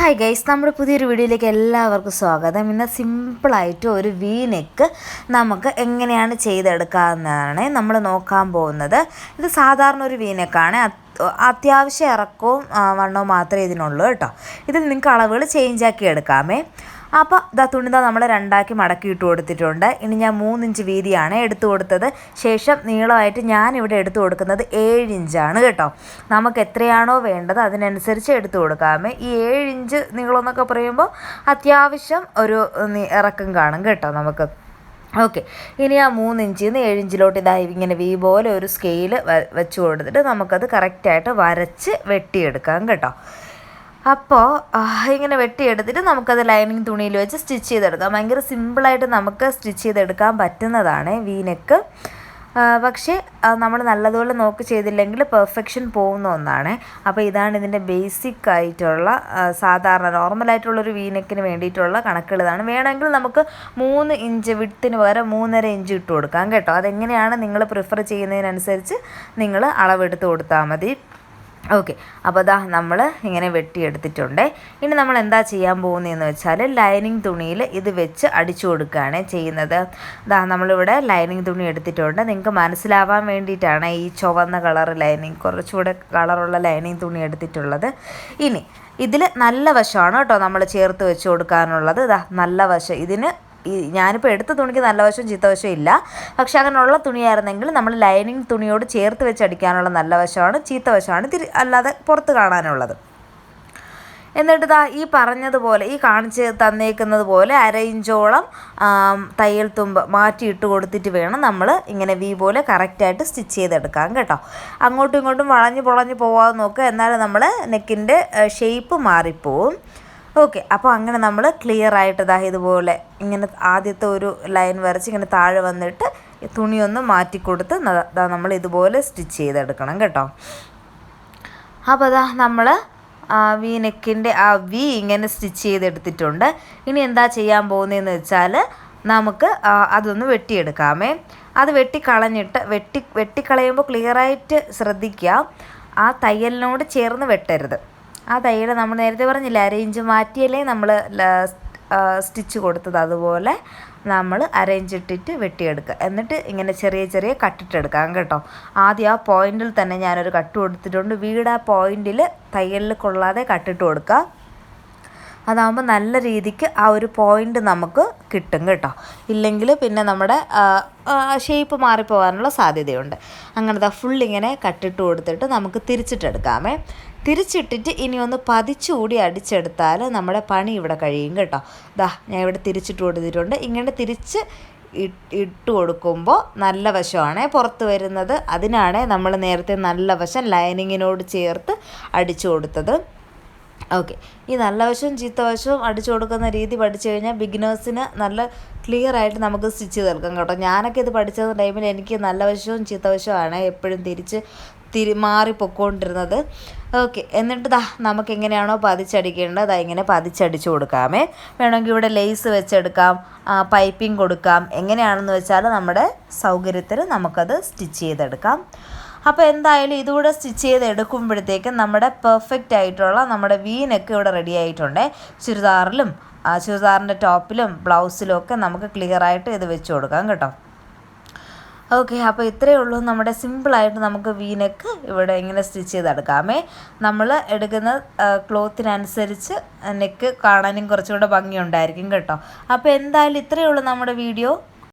Hi guys നമ്മുടെ പുതിയൊരു വീഡിയോയിലേക്ക് എല്ലാവർക്കും സ്വാഗതം. ഇന്ന് സിമ്പിളായിട്ട് ഒരു വി നെക്ക് നമുക്ക് എങ്ങനെയാണ് ചെയ്തെടുക്കാവുന്നതാണ് നമ്മൾ നോക്കാൻ പോകുന്നത്. ഇത് സാധാരണ ഒരു വി നെക്കാണ് അത്യാവശ്യം ഇറക്കവും വണ്ണവും മാത്രമേ ഇതിനുള്ളൂ കേട്ടോ. ഇതിൽ നിങ്ങൾക്ക് അളവുകൾ ചേഞ്ചാക്കി എടുക്കാമേ. അപ്പോൾ ഇതാ തുണിത നമ്മൾ രണ്ടാക്കി മടക്കി ഇട്ട് കൊടുത്തിട്ടുണ്ട്. ഇനി ഞാൻ മൂന്നിഞ്ച് വീതിയാണ് എടുത്തു കൊടുത്തത്. ശേഷം നീളമായിട്ട് ഞാൻ ഇവിടെ എടുത്തു കൊടുക്കുന്നത് ഏഴ് ഇഞ്ചാണ് കേട്ടോ. നമുക്ക് എത്രയാണോ വേണ്ടത് അതിനനുസരിച്ച് എടുത്തു കൊടുക്കാമേ. ഈ ഏഴ് ഇഞ്ച് നീളം എന്നൊക്കെ പറയുമ്പോൾ അത്യാവശ്യം ഒരു ഇറക്കം കാണും കേട്ടോ നമുക്ക്. ഓക്കെ. ഇനി ആ മൂന്നിഞ്ചിൽ നിന്ന് ഏഴിഞ്ചിലോട്ട് ഇതായി ഇതാ ഇങ്ങനെ വി പോലെ ഒരു സ്കെയിൽ വെച്ച് കൊടുത്തിട്ട് നമുക്കത് കറക്റ്റായിട്ട് വരച്ച് വെട്ടിയെടുക്കാം കേട്ടോ. അപ്പോൾ ഇങ്ങനെ വെട്ടിയെടുത്തിട്ട് നമുക്കത് ലൈനിങ് തുണിയിൽ വെച്ച് സ്റ്റിച്ച് ചെയ്തെടുക്കാം. ഭയങ്കര സിമ്പിളായിട്ട് നമുക്ക് സ്റ്റിച്ച് ചെയ്തെടുക്കാൻ പറ്റുന്നതാണ് വീനെക്ക് പക്ഷേ നമ്മൾ നല്ലതുപോലെ നോക്ക് ചെയ്തില്ലെങ്കിൽ പെർഫെക്ഷൻ പോകുന്ന ഒന്നാണ്. അപ്പോൾ ഇതാണ് ഇതിന്റെ ബേസിക് ആയിട്ടുള്ള സാധാരണ നോർമലായിട്ടുള്ളൊരു വീനക്കിന് വേണ്ടിയിട്ടുള്ള കണക്കുകൾ. ഇതാണ് വേണമെങ്കിൽ നമുക്ക് മൂന്ന് ഇഞ്ച് വിട്ടിന് പകരം മൂന്നര ഇഞ്ച് ഇട്ട് കൊടുക്കാം കേട്ടോ. അതെങ്ങനെയാണ് നിങ്ങൾ പ്രിഫർ ചെയ്യുന്നതിനനുസരിച്ച് നിങ്ങൾ അളവെടുത്ത് കൊടുത്താൽ മതി. ഓക്കെ അപ്പോൾ അതാ നമ്മൾ ഇങ്ങനെ വെട്ടിയെടുത്തിട്ടുണ്ട്. ഇനി നമ്മൾ എന്താ ചെയ്യാൻ പോകുന്നതെന്ന് വെച്ചാൽ ലൈനിങ് തുണിയിൽ ഇത് വെച്ച് അടിച്ചു കൊടുക്കുകയാണ് ചെയ്യുന്നത്. അതാ നമ്മളിവിടെ ലൈനിങ് തുണി എടുത്തിട്ടുണ്ട്. നിങ്ങൾക്ക് മനസ്സിലാവാൻ വേണ്ടിയിട്ടാണ് ഈ ചുവന്ന കളർ ലൈനിങ് കുറച്ചുകൂടെ കളറുള്ള ലൈനിങ് തുണി എടുത്തിട്ടുള്ളത്. ഇനി ഇതിൽ നല്ല വശമാണ് കേട്ടോ നമ്മൾ ചേർത്ത് വെച്ച് കൊടുക്കാനുള്ളത്. ഇതാ നല്ല വശം. ഇതിന് ഈ ഞാനിപ്പോൾ എടുത്ത തുണിക്ക് നല്ല വശവും ചീത്ത വശവും ഇല്ല. പക്ഷെ അങ്ങനെയുള്ള തുണിയായിരുന്നെങ്കിൽ നമ്മൾ ലൈനിങ് തുണിയോട് ചേർത്ത് വെച്ച് അടിക്കാനുള്ള നല്ല വശമാണ് ചീത്ത വശമാണ് തിരി അല്ലാതെ പുറത്ത് കാണാനുള്ളത്. എന്നിട്ട് ദാ ഈ പറഞ്ഞതുപോലെ ഈ കാണിച്ച് തന്നേക്കുന്നത് പോലെ അര ഇഞ്ചോളം തയ്യൽ തുമ്പ് മാറ്റി ഇട്ട് കൊടുത്തിട്ട് വേണം നമ്മൾ ഇങ്ങനെ വി പോലെ കറക്റ്റായിട്ട് സ്റ്റിച്ച് ചെയ്തെടുക്കാൻ കേട്ടോ. അങ്ങോട്ടും ഇങ്ങോട്ടും വളഞ്ഞ് പൊളഞ്ഞ് പോവാതെ നോക്കുക. എന്നാലും നമ്മൾ നെക്കിന്റെ ഷേപ്പ് മാറിപ്പോവും. ഓക്കെ അപ്പോൾ അങ്ങനെ നമ്മൾ ക്ലിയർ ആയിട്ട് ഇതാ ഇതുപോലെ ഇങ്ങനെ ആദ്യത്തെ ഒരു ലൈൻ വരച്ച് ഇങ്ങനെ താഴെ വന്നിട്ട് തുണിയൊന്ന് മാറ്റിക്കൊടുത്ത് നമ്മൾ ഇതുപോലെ സ്റ്റിച്ച് ചെയ്തെടുക്കണം കേട്ടോ. അപ്പോൾ അതാ നമ്മൾ വി നെക്കിന്റെ ആ വി ഇങ്ങനെ സ്റ്റിച്ച് ചെയ്തെടുത്തിട്ടുണ്ട്. ഇനി എന്താ ചെയ്യാൻ പോകുന്നതെന്ന് വെച്ചാൽ നമുക്ക് അതൊന്ന് വെട്ടിയെടുക്കാമേ. അത് വെട്ടിക്കളഞ്ഞിട്ട് വെട്ടി വെട്ടിക്കളയുമ്പോൾ ക്ലിയറായിട്ട് ശ്രദ്ധിക്കുക. ആ തയ്യലിനോട് ചേർന്ന് വെട്ടരുത്. ആ തയ്യൽ നമ്മൾ നേരത്തെ പറഞ്ഞില്ല അരയിഞ്ച് മാറ്റിയല്ലേ നമ്മൾ സ്റ്റിച്ച് കൊടുത്തത്. അതുപോലെ നമ്മൾ അരയിഞ്ച് ഇട്ടിട്ട് വെട്ടിയെടുക്കുക. എന്നിട്ട് ഇങ്ങനെ ചെറിയ ചെറിയ കട്ടിട്ടെടുക്കാം കേട്ടോ? ആദ്യം ആ പോയിന്റിൽ തന്നെ ഞാനൊരു കട്ട് കൊടുത്തിട്ടുണ്ട്. വീട് ആ പോയിന്റിൽ തയ്യലിൽ കൊള്ളാതെ കട്ടിട്ട് കൊടുക്കുക. അതാകുമ്പോൾ നല്ല രീതിക്ക് ആ ഒരു പോയിന്റ് നമുക്ക് കിട്ടും കേട്ടോ. ഇല്ലെങ്കിൽ പിന്നെ നമ്മുടെ ഷേപ്പ് മാറിപ്പോകാനുള്ള സാധ്യതയുണ്ട്. അങ്ങനത്തെ ഫുൾ ഇങ്ങനെ കട്ടിട്ട് കൊടുത്തിട്ട് നമുക്ക് തിരിച്ചിട്ടെടുക്കാമേ. തിരിച്ചിട്ടിട്ട് ഇനി ഒന്ന് പതിച്ചുകൂടി അടിച്ചെടുത്താൽ നമ്മുടെ പണി ഇവിടെ കഴിയും കേട്ടോ. ദാ ഞാൻ ഇവിടെ തിരിച്ചിട്ട് കൊടുത്തിട്ടുണ്ട്. ഇങ്ങനെ തിരിച്ച് ഇട്ട് കൊടുക്കുമ്പോൾ നല്ല വശമാണ്. പുറത്ത് വരുന്നത് അതിനാണ് നമ്മൾ നേരത്തെ നല്ല വശം ലൈനിങ്ങിനോട് ചേർത്ത് അടിച്ചു കൊടുത്തത്. ഓക്കെ ഈ നല്ല വശവും ചീത്ത വശവും അടിച്ചു കൊടുക്കുന്ന രീതി പഠിച്ചു കഴിഞ്ഞാൽ ബിഗിനേഴ്സിന് നല്ല ക്ലിയർ ആയിട്ട് നമുക്ക് സ്റ്റിച്ച് ചെയ്ത് കൊടുക്കാം കേട്ടോ. ഞാനൊക്കെ ഇത് പഠിച്ച ടൈമിൽ എനിക്ക് നല്ല വശവും ചീത്ത വശവുമാണ് എപ്പോഴും തിരിച്ച് തിരി മാറി പൊക്കോണ്ടിരുന്നത് ഓക്കെ എന്നിട്ട് ദാ നമുക്ക് എങ്ങനെയാണോ പതിച്ചടിക്കേണ്ടത്? ദാ ഇങ്ങനെ പതിച്ചടിച്ചു കൊടുക്കാമേ. വേണമെങ്കിൽ ഇവിടെ ലേസ് വെച്ചെടുക്കാം പൈപ്പിംഗ് കൊടുക്കാം. എങ്ങനെയാണെന്ന് വെച്ചാൽ നമ്മുടെ സൗകര്യത്തിന് നമുക്കത് സ്റ്റിച്ച് ചെയ്തെടുക്കാം. അപ്പോൾ എന്തായാലും ഇതുകൂടെ സ്റ്റിച്ച് ചെയ്ത് എടുക്കുമ്പോഴത്തേക്കും നമ്മുടെ പെർഫെക്റ്റ് ആയിട്ടുള്ള നമ്മുടെ വീനൊക്കെ ഇവിടെ റെഡി ആയിട്ടുണ്ട്. ചുരിദാറിലും ചുരിദാറിന്റെ ടോപ്പിലും ബ്ലൗസിലും ഒക്കെ നമുക്ക് ക്ലിയർ ആയിട്ട് ഇത് വെച്ച് കൊടുക്കാം കേട്ടോ. ഓക്കെ അപ്പോൾ ഇത്രയേ ഉള്ളൂ. നമ്മുടെ സിമ്പിളായിട്ട് നമുക്ക് വീനക്ക് ഇവിടെ ഇങ്ങനെ സ്റ്റിച്ച് ചെയ്തെടുക്കാമേ. നമ്മൾ എടുക്കുന്ന ക്ലോത്തിനനുസരിച്ച് നെക്ക് കാണാനും കുറച്ചുകൂടെ ഭംഗിയുണ്ടായിരിക്കും കേട്ടോ. അപ്പോൾ എന്തായാലും ഇത്രയേ ഉള്ളൂ നമ്മുടെ വീഡിയോ.